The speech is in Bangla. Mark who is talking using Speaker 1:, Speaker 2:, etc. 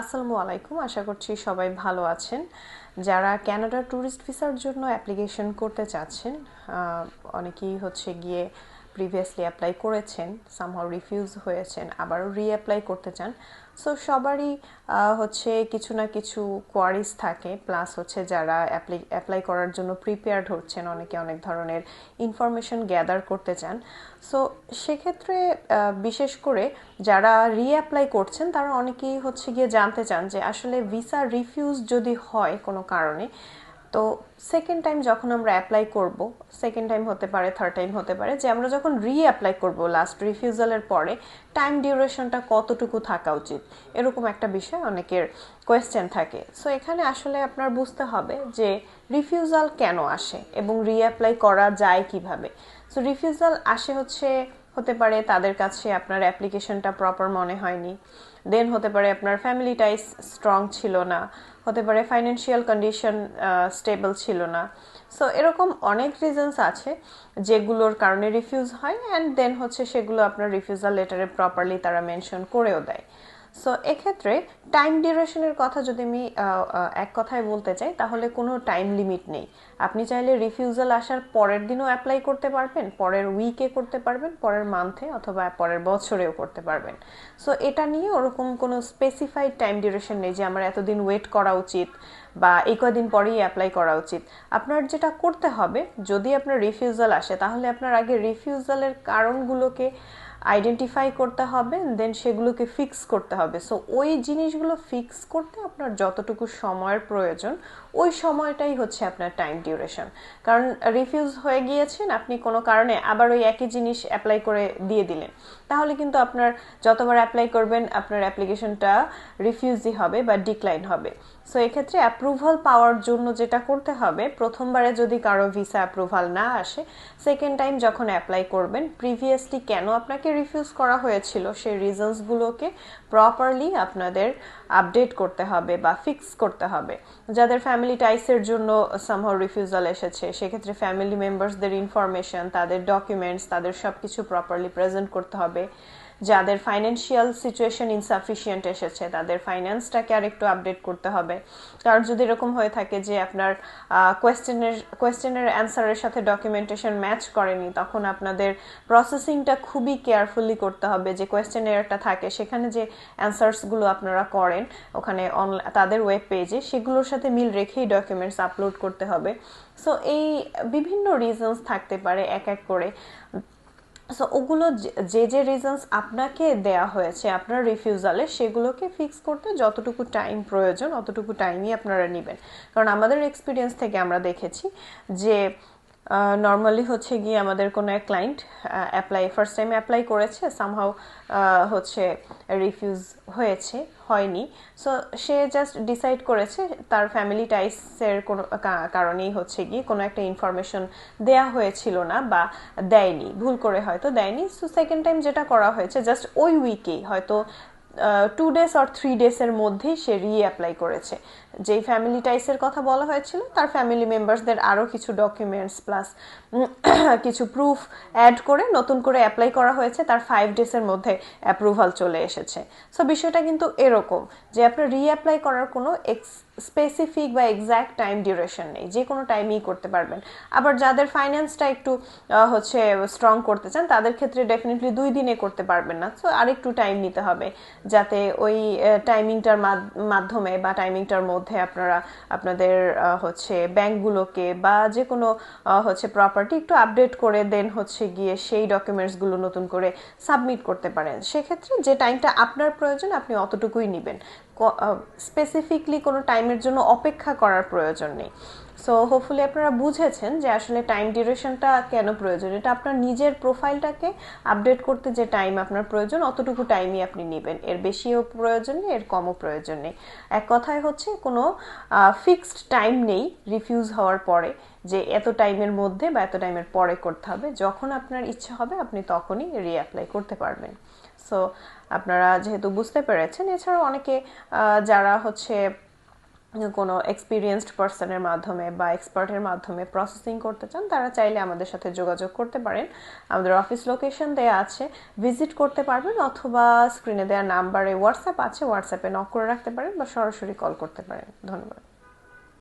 Speaker 1: আসসালামু আলাইকুম। আশা করছি সবাই ভালো আছেন। যারা ক্যানাডা ট্যুরিস্ট ভিসার জন্য অ্যাপ্লিকেশন করতে চাচ্ছেন অনেকেই হচ্ছে গিয়ে প্রিভিয়াসলি অ্যাপ্লাই করেছেন সামহাও রিফিউজ হয়েছেন, আবারও রিঅ্যাপ্লাই করতে চান সো সবারই হচ্ছে কিছু না কিছু কোয়ারিজ থাকে প্লাস হচ্ছে যারা অ্যাপ্লাই অ্যাপ্লাই করার জন্য প্রিপেয়ার্ড হচ্ছেন, অনেকে অনেক ধরনের ইনফরমেশন গ্যাদার করতে চান সো সেক্ষেত্রে বিশেষ করে যারা রিঅ্যাপ্লাই করছেন, তারা অনেকেই হচ্ছে গিয়ে জানতে চান যে আসলে ভিসা রিফিউজ যদি হয় কোনো কারণে তো সেকেন্ড টাইম যখন আমরা অ্যাপ্লাই করব সেকেন্ড টাইম হতে পারে থার্ড টাইম হতে পারে, যে আমরা যখন রি অ্যাপ্লাই করব লাস্ট রিফিউজালের পরে টাইম ডিউরেশনটা কতটুকু থাকা উচিত? এরকম একটা বিষয় অনেকের কোয়েশ্চেন থাকে। সো এখানে আসলে আপনার বুঝতে হবে যে রিফিউজাল কেন আসে এবং রি অ্যাপ্লাই করা যায় কীভাবে? সো রিফিউজাল আসে হচ্ছে হতে পারে তাদের কাছে আপনার অ্যাপ্লিকেশনটা প্রপার মনে হয়নি। দেন হতে পারে আপনার ফ্যামিলি টাইস স্ট্রং ছিল না। হতে পারে ফাইন্যান্সিয়াল কন্ডিশন স্টেবল ছিল না। সো এরকম অনেক রিজনস আছে যেগুলোর কারণে রিফিউজ হয় অ্যান্ড দেন হচ্ছে সেগুলো আপনার রিফিউজাল লেটারে প্রপারলি তারা মেনশন করেও দেয়। সো এক্ষেত্রে টাইম ডিউরেশনের কথা যদি আমি এক কথায় বলতে চাই, তাহলে কোনো টাইম লিমিট নেই। আপনি চাইলে রিফিউজাল আসার পরের দিনও অ্যাপ্লাই করতে পারবেন, পরের উইকে করতে পারবেন, পরের মান্থে অথবা পরের বছরেও করতে পারবেন। সো এটা নিয়ে ওরকম কোনো স্পেসিফাইড টাইম ডিউরেশন নেই যে আমার এতদিন ওয়েট করা উচিত বা এই কদিন পরেই অ্যাপ্লাই করা উচিত। আপনার যেটা করতে হবে, যদি আপনার রিফিউজাল আসে, তাহলে আপনার আগে রিফিউজালের কারণগুলোকে আইডেন্টিফাই করতে হবে দেন সেগুলোকে ফিক্স করতে হবে। সো ওই জিনিসগুলো ফিক্স করতে আপনার যতটুকু সময়ের প্রয়োজন, ওই সময়টাই হচ্ছে আপনার টাইম ডিউরেশন কারণ রিফিউজ হয়ে গিয়েছেন, আপনি কোনো কারণে আবার ওই একই জিনিস অ্যাপ্লাই করে দিয়ে দিলেন। তাহলে কিন্তু আপনার যতবার অ্যাপ্লাই করবেন, আপনার অ্যাপ্লিকেশনটা রিফিউজই হবে বা ডিক্লাইন হবে। সো এক্ষেত্রে অ্যাপ্রুভাল পাওয়ার জন্য যেটা করতে হবে, প্রথমবারে যদি কারও ভিসা অ্যাপ্রুভাল না আসে সেকেন্ড টাইম যখন অ্যাপ্লাই করবেন প্রিভিয়াসলি কেন আপনাকে রিফিউজ করা হয়েছিল, সেই রিজনসগুলোকে প্রপারলি আপনাদের আপডেট করতে হবে বা ফিক্স করতে হবে। যাদের ফ্যামিলি টাইসের জন্য সামহাও রিফিউজাল এসেছে, সেক্ষেত্রে ফ্যামিলি মেম্বার্সদের ইনফরমেশন তাদের ডকুমেন্টস তাদের সব কিছু প্রপারলি প্রেজেন্ট করতে হবে। যাদের ফাইন্যান্সিয়াল সিচুয়েশন ইনসাফিসিয়েন্ট এসেছে, তাদের ফাইন্যান্সটাকে আর একটু আপডেট করতে হবে। কারণ যদি এরকম হয়ে থাকে যে আপনার কোয়েশ্চেনের কোয়েশ্চেনের অ্যান্সারের সাথে ডকুমেন্টেশন ম্যাচ করেনি, তখন আপনাদের প্রসেসিংটা খুবই কেয়ারফুলি করতে হবে যে কোয়েশ্চেনেরটা থাকে, সেখানে যে অ্যান্সার্সগুলো আপনারা করেন, ওখানে অনলাইন তাদের ওয়েব পেজে সেগুলোর সাথে মিল রেখেই ডকুমেন্টস আপলোড করতে হবে। সো এই বিভিন্ন রিজনস থাকতে পারে এক এক করে। সো ওগুলো যে- যে রিজনস আপনাকে দেয়া হয়েছে, আপনার রিফিউজালে সেগুলোকে ফিক্স করতে যতটুকু টাইম প্রয়োজন, অতটুকু টাইমই আপনারা নেবেন। কারণ আমাদের এক্সপিরিয়েন্স থেকে আমরা দেখেছি যে নর্মালি হচ্ছে গিয়ে আমাদের কোনো এক client apply first time apply করেছে সামহাও হচ্ছে রিফিউজ হয়েছে, হয়নি। সো সে জাস্ট ডিসাইড করেছে, তার ফ্যামিলি টাইসের কোনো কারণেই হচ্ছে গিয়ে কোনো একটা ইনফরমেশন দেয়া হয়েছিল না বা দেয়নি, ভুল করে হয়তো দেয়নি। সো সেকেন্ড টাইম যেটা করা হয়েছে জাস্ট ওই উইকেই হয়তো টু ডেজ অর থ্রি ডেসের মধ্যেই সে রিঅ্যাপ্লাই করেছে। যেই ফ্যামিলি টাইসের কথা বলা হয়েছিল, তার ফ্যামিলি মেম্বার্সদের আরও কিছু ডকুমেন্টস প্লাস কিছু প্রুফ অ্যাড করে নতুন করে অ্যাপ্লাই করা হয়েছে, তার ফাইভ ডেসের মধ্যে অ্যাপ্রুভাল চলে এসেছে। সো বিষয়টা কিন্তু এরকম যে, আপনার রিঅ্যাপ্লাই করার কোনো এক্স স্পেসিফিক বা এক্স্যাক্ট টাইম ডিউরেশন নেই, যে কোনো টাইমেই করতে পারবেন। আবার যাদের ফাইন্যান্সটা একটু হচ্ছে স্ট্রং করতে চান, তাদের ক্ষেত্রে ডেফিনেটলি দুই দিনে করতে পারবেন না। সো আরেকটু টাইম নিতে হবে, যাতে ওই টাইমিংটার মাধ্যমে বা টাইমিংটার মধ্যে আপনারা, আপনাদের হচ্ছে ব্যাংকগুলোকে বা যে কোনো হচ্ছে প্রপার্টি একটু আপডেট করে দেন হচ্ছে গিয়ে সেই ডকুমেন্টসগুলো নতুন করে সাবমিট করতে পারেন। সেক্ষেত্রে যে টাইমটা আপনার প্রয়োজন, আপনি অতটুকুই নেবেন। স্পেসিফিকলি কোনো টাইমের জন্য অপেক্ষা করার প্রয়োজন নেই। সো হোপফুলি আপনারা বুঝেছেন যে আসলে টাইম ডিউরেশনটা কেন প্রয়োজন? এটা আপনার নিজের প্রোফাইলটাকে আপডেট করতে যে টাইম আপনার প্রয়োজন, অতটুকু টাইমই আপনি নেবেন। এর বেশিও প্রয়োজন নেই, এর কমও প্রয়োজন নেই। এক কথায় হচ্ছে কোনো ফিক্সড টাইম নেই রিফিউজ হওয়ার পরে যে এত টাইমের মধ্যে বা এত টাইমের পরে করতে হবে। যখন আপনার ইচ্ছে হবে, আপনি তখনই রিঅ্যাপ্লাই করতে পারবেন। সো আপনারা যেহেতু বুঝতে পেরেছেন, এছাড়াও অনেকে যারা হচ্ছে কোনো এক্সপিরিয়েন্সড পার্সনের মাধ্যমে বা এক্সপার্টের মাধ্যমে প্রসেসিং করতে চান, তারা চাইলে আমাদের সাথে যোগাযোগ করতে পারেন। আমাদের অফিস লোকেশন দেয়া আছে। ভিজিট করতে পারবেন অথবা স্ক্রিনে দেওয়া নাম্বারে হোয়াটসঅ্যাপ আছে হোয়াটসঅ্যাপে নক করে রাখতে পারেন বা সরাসরি কল করতে পারেন। ধন্যবাদ।